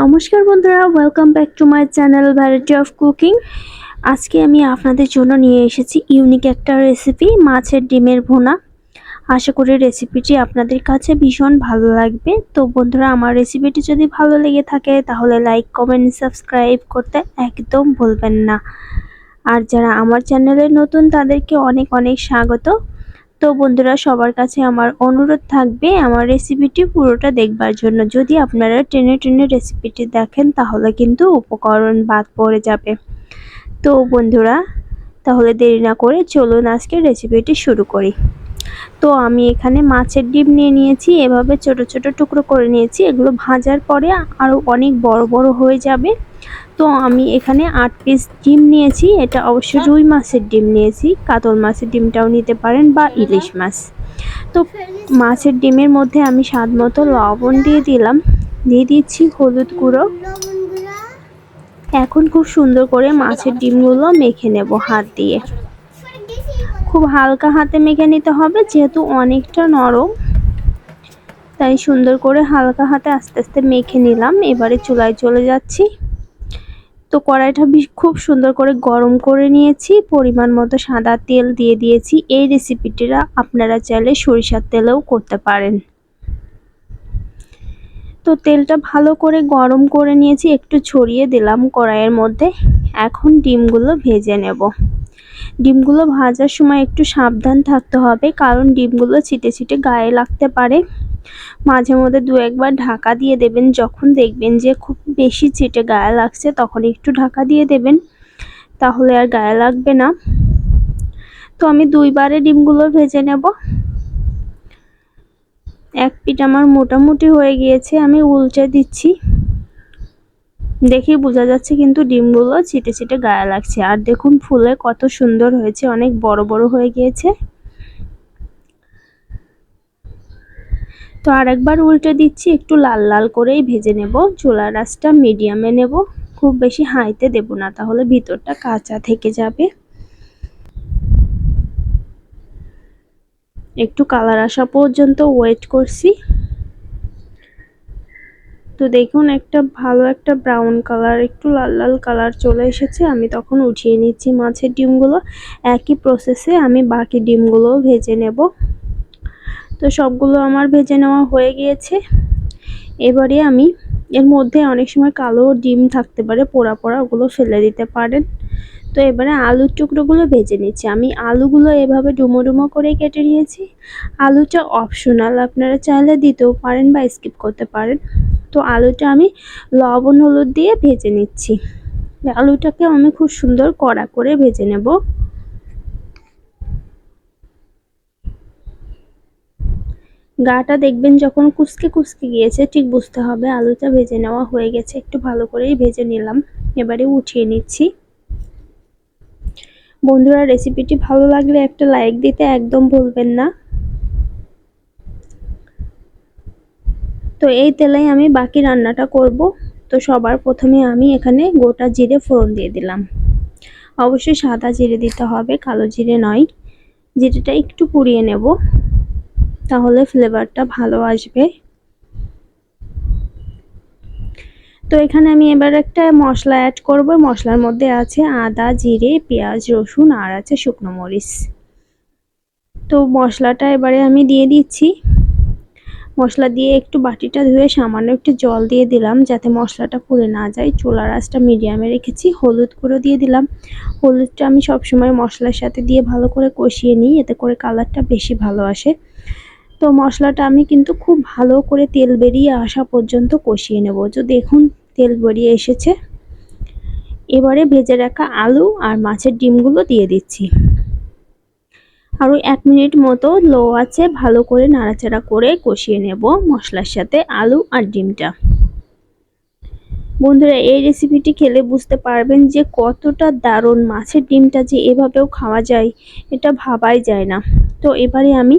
নমস্কার বন্ধুরা welcome back to my channel variety of cooking আজকে আমি আপনাদের জন্য নিয়ে এসেছি ইউনিক একটা রেসিপি মাছের ডিমের ভুনা। আশা করি রেসিপিটি আপনাদের কাছে ভীষণ ভালো লাগবে। তো বন্ধুরা, আমার রেসিপিটি যদি ভালো লেগে থাকে, তাহলে লাইক কমেন্ট সাবস্ক্রাইব করতে একদম ভুলবেন না। আর যারা আমার চ্যানেলে নতুন, তাদেরকে অনেক অনেক স্বাগত। তো বন্ধুরা, সবার কাছে আমার অনুরোধ থাকবে আমার রেসিপিটি পুরোটা দেখবার জন্য। যদি আপনারা টেনে টেনে রেসিপিটি দেখেন, তাহলে কিন্তু উপকরণ বাদ পড়ে যাবে। তো বন্ধুরা, তাহলে দেরি না করে চলুন আজকে রেসিপিটি শুরু করি। তো আমি এখানে মাছের ডিম নিয়ে নিয়েছি, এভাবে ছোট ছোট টুকরো করে নিয়েছি। এগুলো ভাজার পরে আরও অনেক বড় বড় হয়ে যাবে। তো আমি এখানে আট পিস ডিম নিয়েছি। এটা অবশ্য রুই মাছের ডিম নিয়েছি। কাতল মাছের ডিমটাও নিতে পারেন বা ইলিশ মাছ। তো মাছের ডিমের মধ্যে আমি স্বাদ মতো লবণ দিয়ে দিলাম। দিয়ে দিচ্ছি হলুদ গুঁড়ো। এখন খুব সুন্দর করে মাছের ডিমগুলো মেখে নেব হাত দিয়ে। খুব হালকা হাতে মেখে নিতে হবে যেহেতু অনেকটা নরম। তাই সুন্দর করে হালকা হাতে আস্তে আস্তে মেখে নিলাম। এবারে চুলায় চলে যাচ্ছি। তো কড়াইটা খুব সুন্দর করে গরম করে নিয়েছি। পরিমাণ মতো সাদা তেল দিয়ে দিয়েছি। এই রেসিপিটিরা আপনারা চাইলে সরিষার তেলেও করতে পারেন। তো তেলটা ভালো করে গরম করে নিয়েছি। একটু ছড়িয়ে দিলাম কড়াইয়ের মধ্যে। এখন ডিমগুলো ভেজে নেব। ডিমগুলো ভাজার সময় একটু সাবধান থাকতে হবে, কারণ ডিমগুলো ছিটে ছিটে গায়ে লাগতে পারে। মাঝে মধ্যে দু একবার ঢাকা দিয়ে দেবেন, যখন দেখবেন যে খুব বেশি ছিটে গায়ে লাগছে, তখন একটু ঢাকা দিয়ে দেবেন, তাহলে আর গায়ে লাগবে না। তো আমি দুইবারে ডিমগুলো ভেজে নেব। এক পিঠ আমার মোটামুটি হয়ে গিয়েছে, আমি উল্টে দিচ্ছি। দেখেই বোঝা যাচ্ছে কিন্তু ডিমগুলো ছিটে ছিটে গায়ে লাগছে। আর দেখুন ফুলে কত সুন্দর হয়েছে, অনেক বড় বড় হয়ে গিয়েছে। তো আরেকবার উল্টে দিচ্ছি, একটু লাল লাল করেই ভেজে নেব। চুলা রাসটা মিডিয়ামে নেব। খুব বেশি হাইতে দেব না, তাহলে ভিতরটা কাঁচা থেকে যাবে। একটু কালার আসা পর্যন্ত ওয়েট করছি। তো দেখুন, একটা ভালো একটা ব্রাউন কালার একটু লাল লাল কালার চলে এসেছে। আমি তখন উঠিয়ে নিচ্ছি মাছের ডিমগুলো। একই প্রসেসে আমি বাকি ডিমগুলো ভেজে নেব। তো সবগুলো আমার ভেজে নেওয়া হয়ে গিয়েছে। এবারে আমি এর মধ্যে অনেক সময় কালো ডিম থাকতে পারে, পোড়া পোড়া ওগুলো ফেলে দিতে পারেন। তো এবারে আলুর টুকরোগুলো ভেজে নিচ্ছি। আমি আলুগুলো এভাবে ডুমো ডুমো করে কেটে নিয়েছি। আলুটা অপশনাল, আপনারা চাইলে দিতেও পারেন বা স্কিপ করতে পারেন। তো আলুটা আমি লবণ, হলুদ দিয়ে ভেজে নিচ্ছি। আলুটাকে আমি খুব সুন্দর কড়া করে ভেজে নেব। গাটা দেখবেন যখন কুচকে কুচকে গিয়েছে, ঠিক বুঝতে হবে। আলুটা ভেজে নেওয়া হয়ে গেছে। একটু ভালো করেই ভেজে নিলাম। এবারে উঠিয়ে নিচ্ছি। বন্ধুরা রেসিপিটি ভালো লাগলে একটা লাইক দিতে একদম ভুলবেন না। তো এই তেলেই আমি বাকি রান্নাটা করব। তো সবার প্রথমে আমি এখানে গোটা জিরে ফোড়ন দিয়ে দিলাম। অবশ্যই সাদা জিরে দিতে হবে, কালো জিরে নয়। জিরেটা একটু পুড়িয়ে নেব। তাহলে ফ্লেভারটা ভালো আসবে। তো এখানে আমি এবার একটা মশলা অ্যাড করব। মশলার মধ্যে আছে আদা, জিরে, পেঁয়াজ, রসুন আর আছে শুকনো মরিচ। তো মশলাটা এবারে আমি দিয়ে দিচ্ছি। মশলা দিয়ে একটু বাটিটা ধুয়ে সামান্য একটু জল দিয়ে দিলাম যাতে মশলাটা পুড়ে না যায়। চুলার আঁচটা মিডিয়ামে রেখেছি। হলুদ গুঁড়ো দিয়ে দিলাম। হলুদটা আমি সবসময় মশলার সাথে দিয়ে ভালো করে কষিয়ে নিই। এতে করে কালারটা বেশি ভালো আসে। তো মশলাটা আমি কিন্তু খুব ভালো করে তেল বেরিয়ে আসা পর্যন্ত কষিয়ে নেব। তো দেখুন, তেল বেরিয়ে এসেছে। এবারে ভেজে রাখা আলু আর মাছের ডিমগুলো দিয়ে দিচ্ছি। আরও এক মিনিট মতো লো আছে, ভালো করে নাড়াচাড়া করে কষিয়ে নেব মশলার সাথে আলু আর ডিমটা। বন্ধুরা, এই রেসিপিটি খেলে বুঝতে পারবেন যে কতটা দারুণ মাছের ডিমটা যে এভাবেও খাওয়া যায়, এটা ভাবাই যায় না। তো এবারে আমি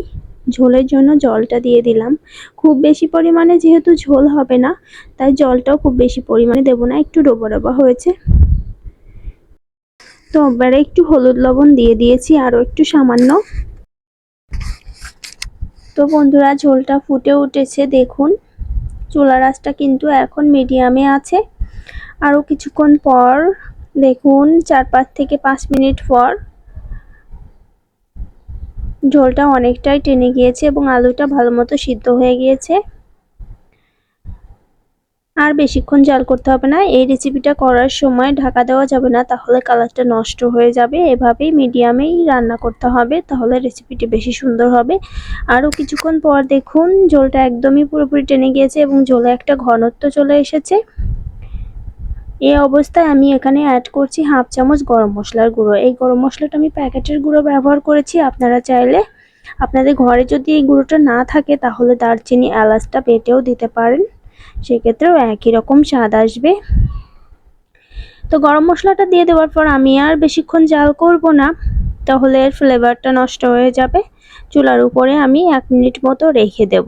ঝোলের জন্য জলটা দিয়ে দিলাম। খুব বেশি পরিমাণে যেহেতু ঝোল হবে না, তাই জলটাও খুব বেশি পরিমাণে দেবো না, একটু ডোবা ডোবা হয়েছে। তো এবারে একটু হলুদ লবণ দিয়ে দিয়েছি আরও একটু সামান্য। তো বন্ধুরা, ঝোলটা ফুটে উঠেছে, দেখুন। চুলার আঁচটা কিন্তু এখন মিডিয়ামে আছে। আরও কিছুক্ষণ পর, দেখুন, চার পাঁচ থেকে পাঁচ মিনিট পর ঝোলটা অনেকটাই টেনে গিয়েছে এবং আলুটা ভালো মতো সিদ্ধ হয়ে গিয়েছে। আর বেশিক্ষণ জাল করতে হবে না। এই রেসিপিটা করার সময় ঢাকা দেওয়া যাবে না, তাহলে কালারটা নষ্ট হয়ে যাবে। এভাবেই মিডিয়ামেই রান্না করতে হবে, তাহলে রেসিপিটি বেশি সুন্দর হবে। আরও কিছুক্ষণ পর দেখুন, ঝোলটা একদমই পুরোপুরি টেনে গিয়েছে এবং ঝোলে একটা ঘনত্ব চলে এসেছে। এই অবস্থায় আমি এখানে অ্যাড করছি হাফ চামচ গরম মশলার গুঁড়ো। এই গরম মশলাটা আমি প্যাকেটের গুঁড়ো ব্যবহার করেছি। আপনারা চাইলে আপনাদের ঘরে যদি এই গুঁড়োটা না থাকে, তাহলে দারচিনি এলাচটা বেটেও দিতে পারেন। সেক্ষেত্রেও একই রকম স্বাদ আসবে। তো গরম মশলাটা দিয়ে দেওয়ার পর আমি আর বেশিক্ষণ জাল করব না। তাহলে এর ফ্লেভারটা নষ্ট হয়ে যাবে। চুলার উপরে আমি এক মিনিট মতো রেখে দেব।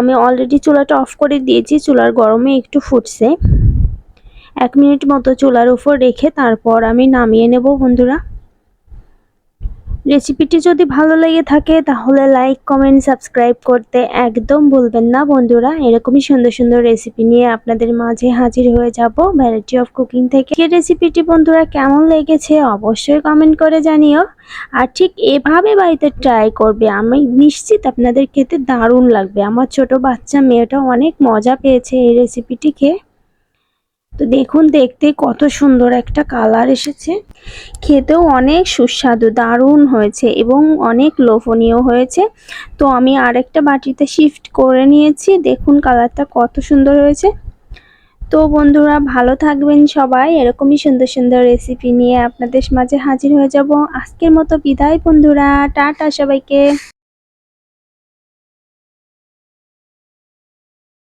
আমি অলরেডি চুলাটা অফ করে দিয়েছি। চুলার গরমে একটু ফুটছে। এক মিনিট মতো চুলার উপর রেখে তারপর আমি নামিয়ে নেব, বন্ধুরা। রেসিপিটি যদি ভালো লেগে থাকে, তাহলে লাইক, কমেন্ট, সাবস্ক্রাইব করতে একদম ভুলবেন না, বন্ধুরা। এরকমই সুন্দর সুন্দর রেসিপি নিয়ে আপনাদের মাঝে হাজির হয়ে যাব ভ্যারাইটি অফ কুকিং থেকে। এই রেসিপিটি, বন্ধুরা, কেমন লেগেছে অবশ্যই কমেন্ট করে জানিও। আর ঠিক এভাবে বাড়িতে ট্রাই করবে, আমি নিশ্চিত আপনাদের খেতে দারুণ লাগবে। আমার ছোট বাচ্চা মেয়েটা অনেক মজা পেয়েছে এই রেসিপিটি খেয়ে। তো দেখুন, দেখতে কত সুন্দর একটা কালার এসেছে। খেতেও অনেক সুস্বাদু, দারুণ হয়েছে এবং অনেক লোভনীয় হয়েছে। তো আমি আরেকটা বাটিতে শিফট করে নিয়েছি। দেখুন, কালারটা কত সুন্দর হয়েছে। তো বন্ধুরা, ভালো থাকবেন সবাই। এরকমই সুন্দর সুন্দর রেসিপি নিয়ে আপনাদের মাঝে হাজির হয়ে যাব। আজকের মতো বিদায় বন্ধুরা। টাটা সবাইকে।